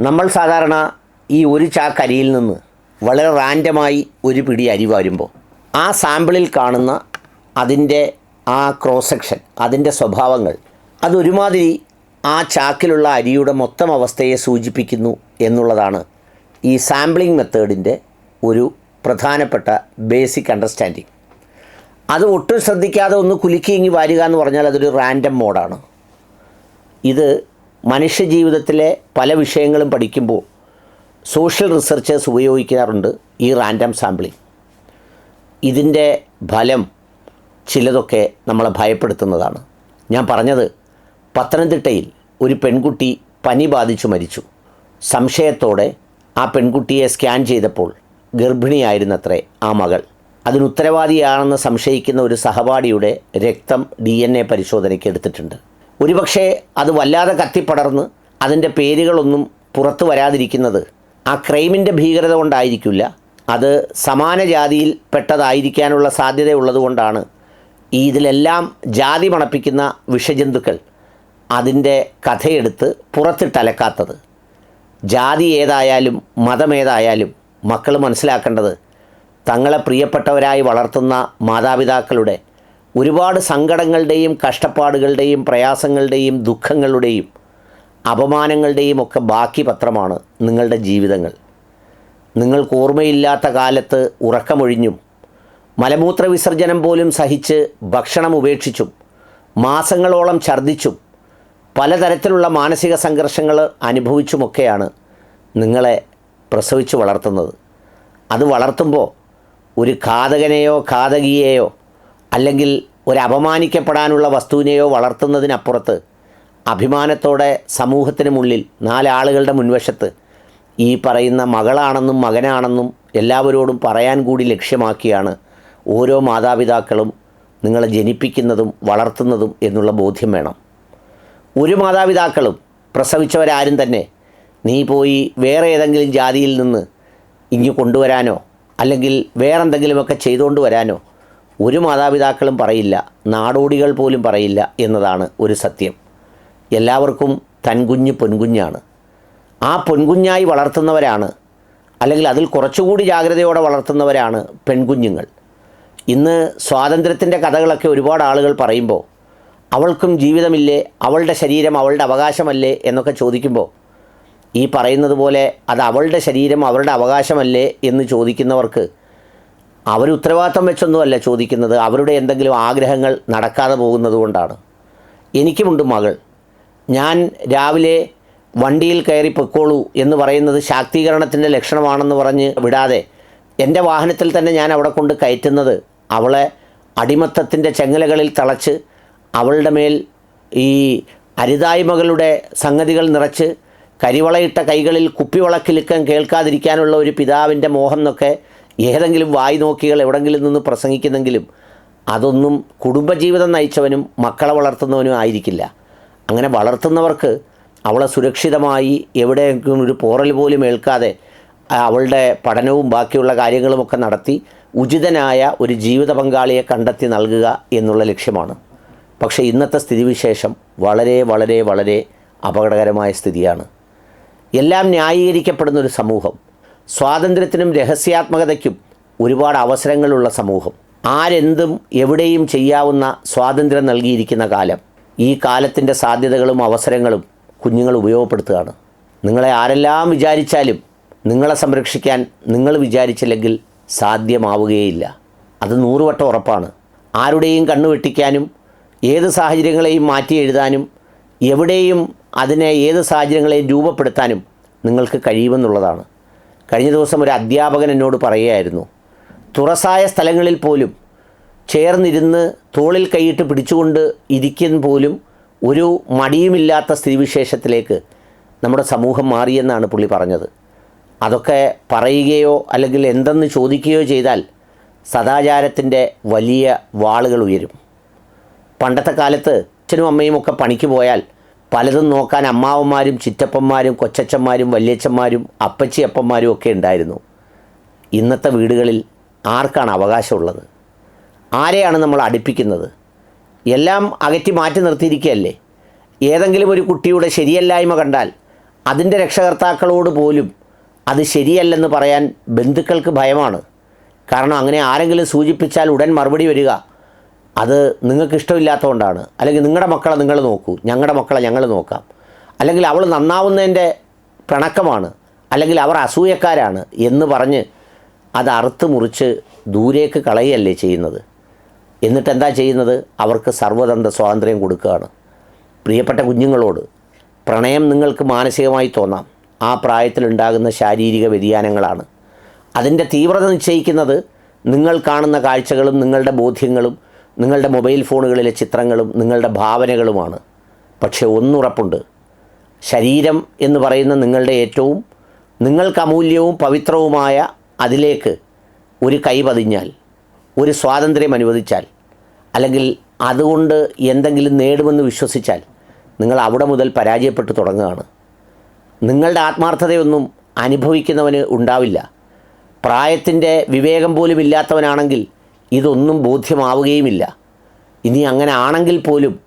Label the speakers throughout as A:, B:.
A: നമ്മൾ സാധാരണ ഈ ഒരു ചാക്കരിയിൽ നിന്ന് വളരെ റാൻഡമായി ഒരു പിടി അരി വരുമ്പോൾ ആ സാമ്പിളിൽ കാണുന്ന അതിന്റെ ആ ക്രോസ് സെക്ഷൻ അതിന്റെ സ്വഭാവങ്ങൾ അതൊരുമാതിരി ആ ചാക്കിലുള്ള അരിയുടെ മൊത്തം അവസ്ഥയെ സൂചിപ്പിക്കുന്നു എന്നുള്ളതാണ് ഈ സാമ്പിളിംഗ് മെത്തേഡിന്റെ ഒരു പ്രധാനപ്പെട്ട ബേസിക് അണ്ടർസ്റ്റാൻഡിങ്. അത് ഒട്ടും ശ്രദ്ധിക്കാതെ ഒന്ന് കുലുക്കി ഇങ്ങി വാരുക എന്ന് പറഞ്ഞാൽ അതൊരു റാൻഡം മോഡാണ്. ഇത് മനുഷ്യജീവിതത്തിലെ പല വിഷയങ്ങളും പഠിക്കുമ്പോൾ സോഷ്യൽ റിസർച്ചേഴ്സ് ഉപയോഗിക്കാറുണ്ട് ഈ റാൻഡം സാമ്പിളിംഗ് ഇതിന്റെ ഫലം ചിലതൊക്കെ നമ്മളെ ഭയപ്പെടുത്തുന്നതാണ്. ഞാൻ പറഞ്ഞത് പത്തനംതിട്ടയിൽ ഒരു പെൺകുട്ടി പനി ബാധിച്ചു മരിച്ചു. സംശയത്തോടെ ആ പെൺകുട്ടിയെ സ്കാൻ ചെയ്തപ്പോൾ ഗർഭിണിയായിരുന്നത്രേ ആ മകൾ. അതിനുത്തരവാദിയാണെന്ന് സംശയിക്കുന്ന ഒരു സഹപാഠിയുടെ രക്തം ഡി എൻ എ പരിശോധനയ്ക്ക് എടുത്തിട്ടുണ്ട്. ഒരുപക്ഷെ അത് വല്ലാതെ കത്തിപ്പടർന്ന് അതിന്റെ പേരുകളൊന്നും പുറത്തു വരാതിരിക്കുന്നത് ആ ക്രൈമിന്റെ ഭീകരത കൊണ്ടായിരിക്കില്ല. അത് സമാന ജാതിയിൽ പെട്ടതായിരിക്കാനുള്ള സാധ്യതയുള്ളതുകൊണ്ടാണ് ഈ ഇതിലെല്ലാം ജാതി മണപ്പിക്കുന്ന വിഷജന്തുക്കൾ അതിന്റെ കഥയെടുത്ത് പുറത്തിട്ടലക്കാത്തത്. ജാതി ഏതായാലും മതമേതായാലും മക്കൾ മനസ്സിലാക്കേണ്ടത് തങ്ങളെ പ്രിയപ്പെട്ടവരായി വളർത്തുന്ന മാതാപിതാക്കളുടെ ഒരുപാട് സങ്കടങ്ങളുടെയും കഷ്ടപ്പാടുകളുടെയും പ്രയാസങ്ങളുടെയും ദുഃഖങ്ങളുടെയും അപമാനങ്ങളുടെയും ഒക്കെ ബാക്കി പത്രമാണ് നിങ്ങളുടെ ജീവിതങ്ങൾ. നിങ്ങൾക്ക് ഓർമ്മയില്ലാത്ത കാലത്ത് ഉറക്കമൊഴിഞ്ഞും മലമൂത്ര വിസർജനം പോലും സഹിച്ച് ഭക്ഷണം ഉപേക്ഷിച്ചും മാസങ്ങളോളം ഛർദിച്ചും പലതരത്തിലുള്ള മാനസിക സംഘർഷങ്ങൾ അനുഭവിച്ചുമൊക്കെയാണ് നിങ്ങളെ പ്രസവിച്ചു വളർത്തുന്നത്. അത് വളർത്തുമ്പോൾ ഒരു ഘാതകനെയോ ഘാതകിയെയോ അല്ലെങ്കിൽ ഒരു അപമാനിക്കപ്പെടാനുള്ള വസ്തുവിനെയോ വളർത്തുന്നതിനപ്പുറത്ത് അഭിമാനത്തോടെ സമൂഹത്തിന് മുന്നിൽ നാലാളുകളുടെ മുൻവശത്ത് ഈ പറയുന്ന മകളാണെന്നും മകനാണെന്നും എല്ലാവരോടും പറയാൻ കൂടി ലക്ഷ്യമാക്കിയാണ് ഓരോ മാതാപിതാക്കളും നിങ്ങളെ ജനിപ്പിക്കുന്നതും വളർത്തുന്നതും എന്നുള്ള ബോധ്യം വേണം. ഒരു മാതാപിതാക്കളും പ്രസവിച്ചവരാരും തന്നെ നീ പോയി വേറെ ഏതെങ്കിലും ജാതിയിൽ നിന്ന് ഇങ്ങ് കൊണ്ടുവരാനോ അല്ലെങ്കിൽ വേറെന്തെങ്കിലുമൊക്കെ ചെയ്തുകൊണ്ട് വരാനോ ഒരു മാതാപിതാക്കളും പറയില്ല നാടോടികൾ പോലും പറയില്ല എന്നതാണ് ഒരു സത്യം. എല്ലാവർക്കും തൻകുഞ്ഞ് പൊൻകുഞ്ഞാണ്. ആ പൊൻകുഞ്ഞായി വളർത്തുന്നവരാണ് അല്ലെങ്കിൽ അതിൽ കുറച്ചുകൂടി ജാഗ്രതയോടെ വളർത്തുന്നവരാണ് പെൺകുഞ്ഞുങ്ങൾ. ഇന്ന് സ്വാതന്ത്ര്യത്തിന്റെ കഥകളൊക്കെ ഒരുപാട് ആളുകൾ പറയുമ്പോൾ അവൾക്കും ജീവിതമില്ലേ അവളുടെ ശരീരം അവളുടെ അവകാശമല്ലേ എന്നൊക്കെ ചോദിക്കുമ്പോൾ ഈ പറയുന്നത് പോലെ അത് അവളുടെ ശരീരം അവളുടെ അവകാശമല്ലേ എന്ന് ചോദിക്കുന്നവർക്ക് അവർ ഉത്തരവാദിത്തം വെച്ചൊന്നുമല്ല ചോദിക്കുന്നത്. അവരുടെ എന്തെങ്കിലും ആഗ്രഹങ്ങൾ നടക്കാതെ പോകുന്നത് കൊണ്ടാണ്. എനിക്കുമുണ്ട് മകൾ. ഞാൻ രാവിലെ വണ്ടിയിൽ കയറി പൊക്കോളൂ എന്ന് പറയുന്നത് ശാക്തീകരണത്തിന്റെ ലക്ഷണമാണെന്ന് പറഞ്ഞ് വിടാതെ എന്റെ വാഹനത്തിൽ തന്നെ ഞാൻ അവിടെ കൊണ്ട് കയറ്റുന്നത് അവളെ അടിമത്തത്തിന്റെ ചെങ്ങലകളിൽ തളച്ച് അവളുടെ മേൽ ഈ അരുതായ്മകളുടെ സംഗതികൾ നിറച്ച് കരിവളയിട്ട കൈകളിൽ കുപ്പിവളക്കിലുക്കം കേൾക്കാതിരിക്കാനുള്ള ഒരു പിതാവിന്റെ മോഹം എന്നൊക്കെ ഏതെങ്കിലും വായി നോക്കികൾ എവിടെങ്കിലും നിന്ന് പ്രസംഗിക്കുന്നെങ്കിലും അതൊന്നും കുടുംബജീവിതം നയിച്ചവനും മക്കളെ വളർത്തുന്നവനും ആയിരിക്കില്ല. അങ്ങനെ വളർത്തുന്നവർക്ക് അവളെ സുരക്ഷിതമായി എവിടെയെങ്കിലും ഒരു പോറൽ പോലും ഏൽക്കാതെ അവളുടെ പഠനവും ബാക്കിയുള്ള കാര്യങ്ങളുമൊക്കെ നടത്തി ഉചിതനായ ഒരു ജീവിത പങ്കാളിയെ കണ്ടെത്തി നൽകുക എന്നുള്ള ലക്ഷ്യമാണ്. പക്ഷേ ഇന്നത്തെ സ്ഥിതിവിശേഷം വളരെ വളരെ വളരെ അപകടകരമായ സ്ഥിതിയാണ്. എല്ലാം ന്യായീകരിക്കപ്പെടുന്ന ഒരു സമൂഹം. സ്വാതന്ത്ര്യത്തിനും രഹസ്യാത്മകതയ്ക്കും ഒരുപാട് അവസരങ്ങളുള്ള സമൂഹം. ആരെന്തും എവിടെയും ചെയ്യാവുന്ന സ്വാതന്ത്ര്യം നൽകിയിരിക്കുന്ന കാലം. ഈ കാലത്തിന്റെ സാധ്യതകളും അവസരങ്ങളും കുഞ്ഞുങ്ങൾ ഉപയോഗപ്പെടുത്തുകയാണ്. നിങ്ങളെ ആരെല്ലാം വിചാരിച്ചാലും നിങ്ങളെ സംരക്ഷിക്കാൻ നിങ്ങൾ വിചാരിച്ചില്ലെങ്കിൽ സാധ്യമാവുകയില്ല. അത് നൂറുവട്ടം ഉറപ്പാണ്. ആരുടെയും കണ്ണു വെട്ടിക്കാനും ഏത് സാഹചര്യങ്ങളെയും മാറ്റി എഴുതാനും എവിടെയും അതിനെ ഏത് സാഹചര്യങ്ങളെയും രൂപപ്പെടുത്താനും നിങ്ങൾക്ക് കഴിയുമെന്നുള്ളതാണ്. കഴിഞ്ഞ ദിവസം ഒരു അധ്യാപകൻ എന്നോട് പറയുകയായിരുന്നു തുറസായ സ്ഥലങ്ങളിൽ പോലും ചേർന്നിരുന്ന് തോളിൽ കൈയിട്ട് പിടിച്ചുകൊണ്ട് ഇരിക്കുന്ന പോലും ഒരു മടിയുമില്ലാത്ത സ്ഥിതിവിശേഷത്തിലേക്ക് നമ്മുടെ സമൂഹം മാറിയെന്നാണ് പുള്ളി പറഞ്ഞത്. അതൊക്കെ പറയുകയോ അല്ലെങ്കിൽ എന്തെന്ന് ചോദിക്കുകയോ ചെയ്താൽ സദാചാരത്തിന്റെ വലിയ വാളുകൾ ഉയരും. പണ്ടത്തെ കാലത്ത് അച്ഛനും അമ്മയും ഒക്കെ പണിക്ക് പോയാൽ പലതും നോക്കാൻ അമ്മാവന്മാരും ചിറ്റപ്പന്മാരും കൊച്ചച്ചന്മാരും വല്യച്ഛന്മാരും അപ്പച്ചിയപ്പന്മാരും ഒക്കെ ഉണ്ടായിരുന്നു. ഇന്നത്തെ വീടുകളിൽ ആർക്കാണ് അവകാശമുള്ളത്? ആരെയാണ് നമ്മൾ അടുപ്പിക്കുന്നത്? എല്ലാം അകറ്റി മാറ്റി നിർത്തിയിരിക്കുകയല്ലേ? ഏതെങ്കിലും ഒരു കുട്ടിയുടെ ശരിയല്ലായ്മ കണ്ടാൽ അതിന്റെ രക്ഷകർത്താക്കളോട് പോലും അത് ശരിയല്ലെന്ന് പറയാൻ ബന്ധുക്കൾക്ക് ഭയമാണ്. കാരണം അങ്ങനെ ആരെങ്കിലും സൂചിപ്പിച്ചാൽ ഉടൻ മറുപടി വരിക അത് നിങ്ങൾക്ക് ഇഷ്ടമില്ലാത്തതുകൊണ്ടാണ്. അല്ലെങ്കിൽ നിങ്ങളുടെ മക്കളെ നിങ്ങൾ നോക്കൂ. ഞങ്ങളുടെ മക്കളെ ഞങ്ങൾ നോക്കാം. അല്ലെങ്കിൽ അവൾ നന്നാവുന്നതിന്റെ പിണക്കമാണ്. അല്ലെങ്കിൽ അവർ അസൂയക്കാരാണ് എന്ന് പറഞ്ഞ് അത് അറുത്ത് മുറിച്ച് ദൂരേക്ക് കളയല്ലേ ചെയ്യുന്നത്. എന്നിട്ട് എന്താ ചെയ്യുന്നത്? അവർക്ക് സർവതന്ത്ര സ്വാതന്ത്ര്യം കൊടുക്കുകയാണ്. പ്രിയപ്പെട്ട കുഞ്ഞുങ്ങളോട് പ്രണയം നിങ്ങൾക്ക് മാനസികമായി തോന്നാം. ആ പ്രായത്തിലുണ്ടാകുന്ന ശാരീരിക വ്യതിയാനങ്ങളാണ്. അതിന്റെ തീവ്രത നിശ്ചയിക്കുന്നത് നിങ്ങൾ കാണുന്ന കാഴ്ചകളും നിങ്ങളുടെ ബോധ്യങ്ങളും നിങ്ങളുടെ മൊബൈൽ ഫോണുകളിലെ ചിത്രങ്ങളും നിങ്ങളുടെ ഭാവനകളുമാണ്. പക്ഷേ ഒന്നുറപ്പുണ്ട്. ശരീരം എന്ന് പറയുന്ന നിങ്ങളുടെ ഏറ്റവും നിങ്ങൾക്ക് അമൂല്യവും പവിത്രവുമായ അതിലേക്ക് ഒരു കൈ പതിഞ്ഞാൽ ഒരു സ്വാതന്ത്ര്യം അനുവദിച്ചാൽ അല്ലെങ്കിൽ അതുകൊണ്ട് എന്തെങ്കിലും നേടുമെന്ന് വിശ്വസിച്ചാൽ നിങ്ങൾ അവിടെ മുതൽ പരാജയപ്പെട്ടു തുടങ്ങുകയാണ്. നിങ്ങളുടെ ആത്മാർത്ഥതയൊന്നും അനുഭവിക്കുന്നവന് ഉണ്ടാവില്ല. പ്രായത്തിന്റെ വിവേകം പോലും ഇല്ലാത്തവനാണെങ്കിൽ ഇതൊന്നും ബോധ്യമാവുകയുമില്ല. ഇനി അങ്ങനെ ആണെങ്കിൽ പോലും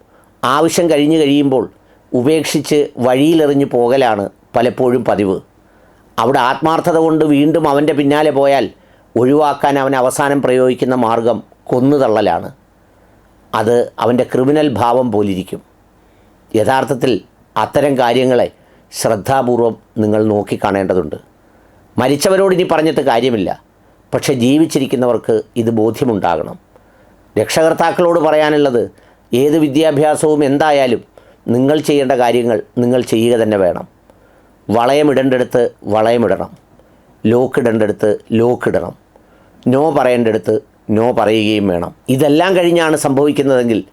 A: ആവശ്യം കഴിഞ്ഞു കഴിയുമ്പോൾ ഉപേക്ഷിച്ച് വഴിയിലെറിഞ്ഞു പോകലാണ് പലപ്പോഴും പതിവ്. അവിടെ ആത്മാർത്ഥത കൊണ്ട് വീണ്ടും അവന്റെ പിന്നാലെ പോയാൽ ഒഴിവാക്കാൻ അവൻ അവസാനം പ്രയോഗിക്കുന്ന മാർഗം കൊന്നുതള്ളലാണ്. അത് അവന്റെ ക്രിമിനൽ ഭാവം പോലിരിക്കും. യഥാർത്ഥത്തിൽ അത്തരം കാര്യങ്ങളെ ശ്രദ്ധാപൂർവം നിങ്ങൾ നോക്കിക്കാണേണ്ടതുണ്ട്. മരിച്ചവരോട് ഇനി പറഞ്ഞിട്ട് കാര്യമില്ല. പക്ഷേ ജീവിച്ചിരിക്കുന്നവർക്ക് ഇത് ബോധ്യമുണ്ടാകണം. രക്ഷകർത്താക്കളോട് പറയാനുള്ളത് ഏത് വിദ്യാഭ്യാസവും എന്തായാലും നിങ്ങൾ ചെയ്യേണ്ട കാര്യങ്ങൾ നിങ്ങൾ ചെയ്യുക തന്നെ വേണം. വളയമിടേണ്ടടുത്ത് വളയമിടണം ലോക്ക് ലോക്കിടണം നോ പറയേണ്ടടുത്ത് നോ പറയുകയും വേണം. ഇതെല്ലാം കഴിഞ്ഞാണ് സംഭവിക്കുന്നതെങ്കിൽ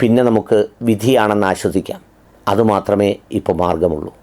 A: പിന്നെ നമുക്ക് വിധിയാണെന്ന് ആശ്വസിക്കാം. അതുമാത്രമേ ഇപ്പോൾ മാർഗമുള്ളൂ.